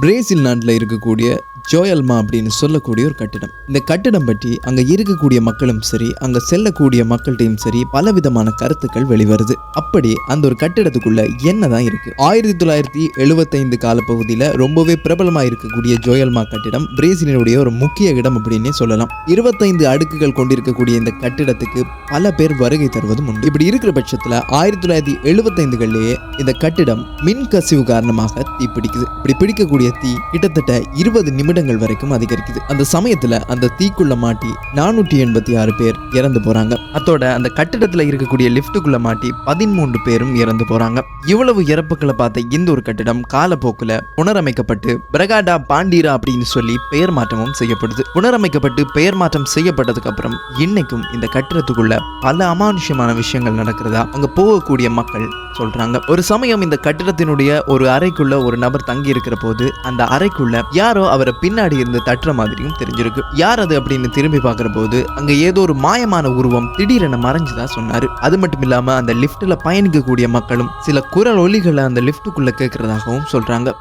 Brazil நாட்டில் இருக்கக்கூடிய ஜோயல்மா அப்படின்னு சொல்லக்கூடிய ஒரு கட்டிடம். இந்த கட்டிடம் பற்றி அங்கே இருக்கக்கூடிய மக்களும் சரி அங்கே செல்லக்கூடிய மக்கள்கிட்டையும் சரி பல விதமான கருத்துக்கள் வெளிவருது. அப்படி அந்த ஒரு கட்டிடத்துக்குள்ள என்னதான் இருக்கு? ஆயிரத்தி தொள்ளாயிரத்தி எழுபத்தைந்து காலப்பகுதியில் ரொம்பவே பிரபலமாக இருக்கக்கூடிய ஜோயல்மா கட்டிடம் பிரேசிலினுடைய ஒரு முக்கிய இடம் அப்படின்னே சொல்லலாம். இருபத்தைந்து அடுக்குகள் கொண்டிருக்கக்கூடிய இந்த கட்டிடத்துக்கு பல பேர் வருகை தருவதும் உண்டு. இப்படி இருக்கிற பட்சத்தில் ஆயிரத்தி தொள்ளாயிரத்தி எழுபத்தைந்துகளிலேயே இந்த கட்டிடம் மின் கசிவு காரணமாக தீ பிடிக்குது. இப்படி பிடிக்கக்கூடிய தீ கிட்டத்தட்ட இருபது நிமிடங்கள் வரைக்கும் அதிகரிக்குது. அந்த சமயத்துல அந்த தீக்குள்ள மாட்டி நானூற்றி எண்பத்தி ஆறு பேர் இறந்து போறாங்க. அத்தோட அந்த கட்டிடத்துல இருக்கக்கூடிய லிப்டுக்குள்ள மாட்டி பதிமூன்று பேரும் இறந்து போறாங்க. இவ்வளவு இறப்புகளை பார்த்த இந்த ஒரு கட்டிடம் காலப்போக்குல புனரமைக்கப்பட்டு பிரகாடா பாண்டீரா அப்படின்னு சொல்லி பெயர் மாற்றமும் செய்யப்படுது. புனரமைக்கப்பட்டு பெயர் மாற்றம் செய்யப்பட்டதுக்கு அப்புறம் இன்னைக்கும் இந்த கட்டிடத்துக்குள்ள பல அமானுஷ்யமான விஷயங்கள் நடக்கிறதா அங்க போகக்கூடிய மக்கள் சொல்றாங்க. ஒரு சமயம் இந்த கட்டிடத்தினுடைய ஒரு அறைக்குள்ள ஒரு நபர் தங்கி இருக்கிற போது அந்த அறைக்குள்ள யாரோ அவரை பின்னாடி இருந்து தட்டுற மாதிரியும் தெரிஞ்சிருக்கு. யார் அது அப்படின்னு திரும்பி பார்க்குற போது அங்க ஏதோ ஒரு மாயமான உருவம் திடீரென மறைஞ்சதா சொன்னாரு. அது மட்டும் இல்லாம அந்த லிஃப்ட்ல பயணிக்கக்கூடிய மக்களும் சில குரல் ஒலிகளை அந்த லிஃப்ட்டுக்குள்ளே கேட்குறதாகவும் சொல்றாங்க.